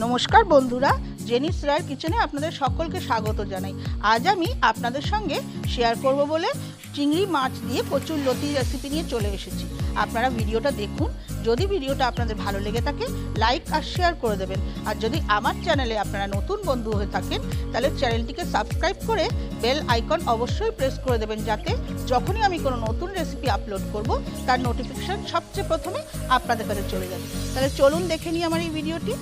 নমস্কার বন্ধুরা, জেনিস রায়ের কিচেনে আপনাদের সকলকে স্বাগত জানাই। আজ আমি আপনাদের সঙ্গে শেয়ার করব বলে চিংড়ি মাছ দিয়ে প্রচুর লতি রেসিপি নিয়ে চলে এসেছি। আপনারা ভিডিওটা দেখুন, যদি ভিডিওটা আপনাদের ভালো লেগে থাকে লাইক আর শেয়ার করে দেবেন। আর যদি আমার চ্যানেলে আপনারা নতুন বন্ধু হয়ে থাকেন, তাহলে চ্যানেলটিকে সাবস্ক্রাইব করে বেল আইকন অবশ্যই প্রেস করে দেবেন যাতে যখনই আমি কোনো নতুন রেসিপি আপলোড করব, তার নোটিফিকেশান সবচেয়ে প্রথমে আপনাদের কাছে চলে যাবে তাহলে চলুন দেখে নিই আমার এই ভিডিওটি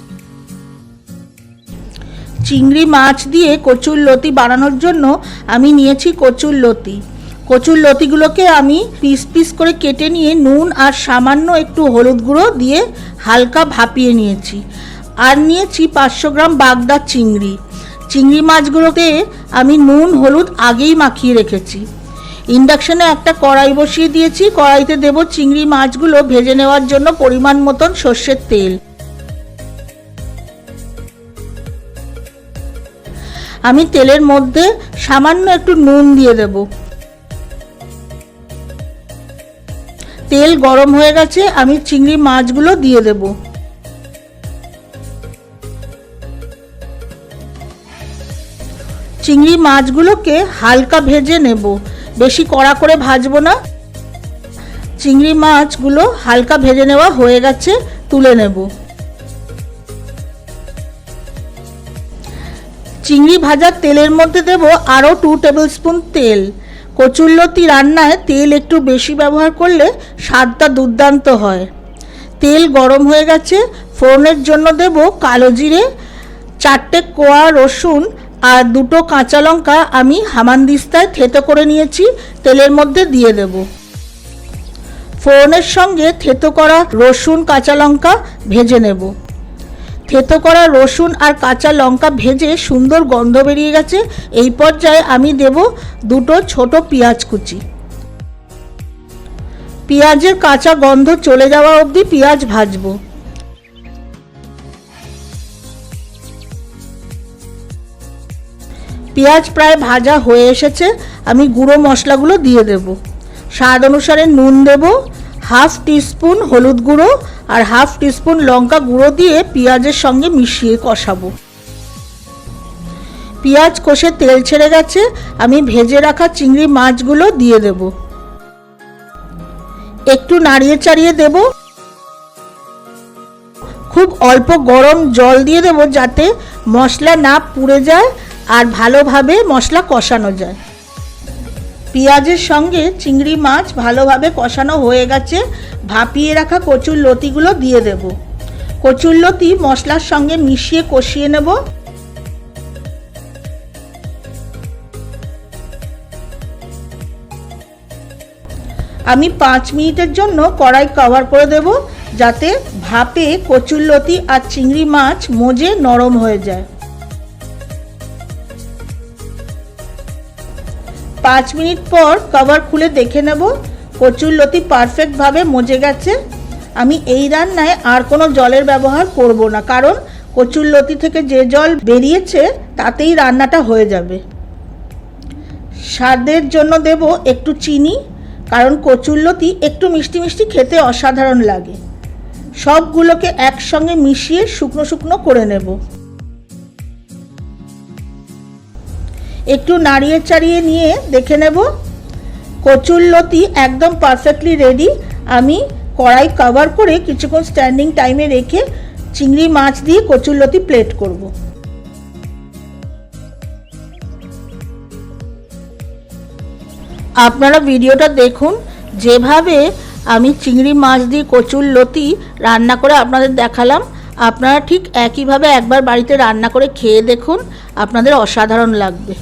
চিংড়ি মাছ দিয়ে কচুর লতি বানানোর জন্য আমি নিয়েছি কচুর লতি। কচুর লতিগুলোকে আমি পিস পিস করে কেটে নিয়ে নুন আর সামান্য একটু হলুদ গুঁড়ো দিয়ে হালকা ভাপিয়ে নিয়েছি। আর নিয়েছি পাঁচশো গ্রাম বাগদা চিংড়ি। চিংড়ি মাছগুলোতে আমি নুন, হলুদ আগেই মাখিয়ে রেখেছি। ইন্ডাকশনে একটা কড়াই বসিয়ে দিয়েছি। কড়াইতে দেব চিংড়ি মাছগুলো ভেজে নেওয়ার জন্য পরিমাণ মতন সর্ষের তেল। আমি তেলের মধ্যে সামান্য একটু নুন দিয়ে দেব। তেল গরম হয়ে গেছে, আমি চিংড়ি মাছগুলো দিয়ে দেব। চিংড়ি মাছগুলোকে হালকা ভেজে নেব। বেশি কড়া করে ভাজবো না। চিংড়ি মাছগুলো হালকা ভেজে নেওয়া হয়ে গেছে, তুলে নেব। চিংড়ি ভাজার তেলের মধ্যে দেব আরও টু টেবিল স্পুন তেল। কচুরলতি রান্নায় তেল একটু বেশি ব্যবহার করলে স্বাদটা দুর্দান্ত হয়। তেল গরম হয়ে গেছে, ফোড়নের জন্য দেব কালো জিরে, চারটে কোয়া রসুন আর দুটো কাঁচা লঙ্কা আমি হামানদিস্তায় থেতো করে নিয়েছি, তেলের মধ্যে দিয়ে দেব। ফোড়নের সঙ্গে থেতো করা রসুন, কাঁচা লঙ্কা ভেজে নেব। থেতো করা রসুন আর কাঁচা লঙ্কা ভেজে সুন্দর গন্ধ বেরিয়ে গেছে। এই পর্যায়ে আমি দেব দুটো ছোট পেঁয়াজ কুচি। পেঁয়াজের কাঁচা গন্ধ চলে যাওয়া অবধি পেঁয়াজ ভাজবো। পেঁয়াজ প্রায় ভাজা হয়ে এসেছে। আমি গুঁড়ো মশলাগুলো দিয়ে দেব। স্বাদ অনুসারে নুন দেব। হাফ টিস্পুন হলুদ গুঁড়ো আর হাফ টিস্পুন লঙ্কা গুঁড়ো দিয়ে পেঁয়াজের সঙ্গে মিশিয়ে কষাবো। পেঁয়াজ কষে তেল ছেড়ে গেছে, আমি ভেজে রাখা চিংড়ি মাছগুলো দিয়ে দেব। একটু নাড়িয়ে চাড়িয়ে দেব। খুব অল্প গরম জল দিয়ে দেব যাতে মশলা না পুড়ে যায় আর ভালোভাবে মশলা কষানো যায়। পেঁয়াজের সঙ্গে চিংড়ি মাছ ভালোভাবে কষানো হয়ে গেছে, ভাপিয়ে রাখা কচুর লতিগুলো দিয়ে দেব। কচুর লতি মশলার সঙ্গে মিশিয়ে কষিয়ে নেব। আমি পাঁচ মিনিটের জন্য কড়াই কভার করে দেব, যাতে ভাপে কচুর লতি আর চিংড়ি মাছ মজে নরম হয়ে যায়। পাঁচ মিনিট পর কভার খুলে দেখে নেব। কচুর লতি পারফেক্টভাবে মজে গেছে। আমি এই রান্নায় আর কোনো জলের ব্যবহার করব না, কারণ কচুর লতি থেকে যে জল বেরিয়েছে, তাতেই রান্নাটা হয়ে যাবে। স্বাদের জন্য দেব একটু চিনি, কারণ কচুর লতি একটু মিষ্টি মিষ্টি খেতে অসাধারণ লাগে। সবগুলোকে একসঙ্গে মিশিয়ে শুকনো শুকনো করে নেব। একটু নাড়িয়ে চাড়িয়ে নিয়ে দেখে নেব। কচুর লতি একদম পারফেক্টলি রেডি আমি কড়াই কভার করে কিছুক্ষণ স্ট্যান্ডিং টাইমে রেখে চিংড়ি মাছ দিয়ে কচুর লতি প্লেট করব। আপনারা ভিডিওটা দেখুন। যেভাবে আমি চিংড়ি মাছ দিয়ে কচুর লতি রান্না করে আপনাদের দেখালাম, আপনারা ঠিক একইভাবে একবার বাড়িতে রান্না করে খেয়ে দেখুন। আপনাদের অসাধারণ লাগবে।